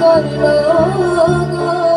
করল গো।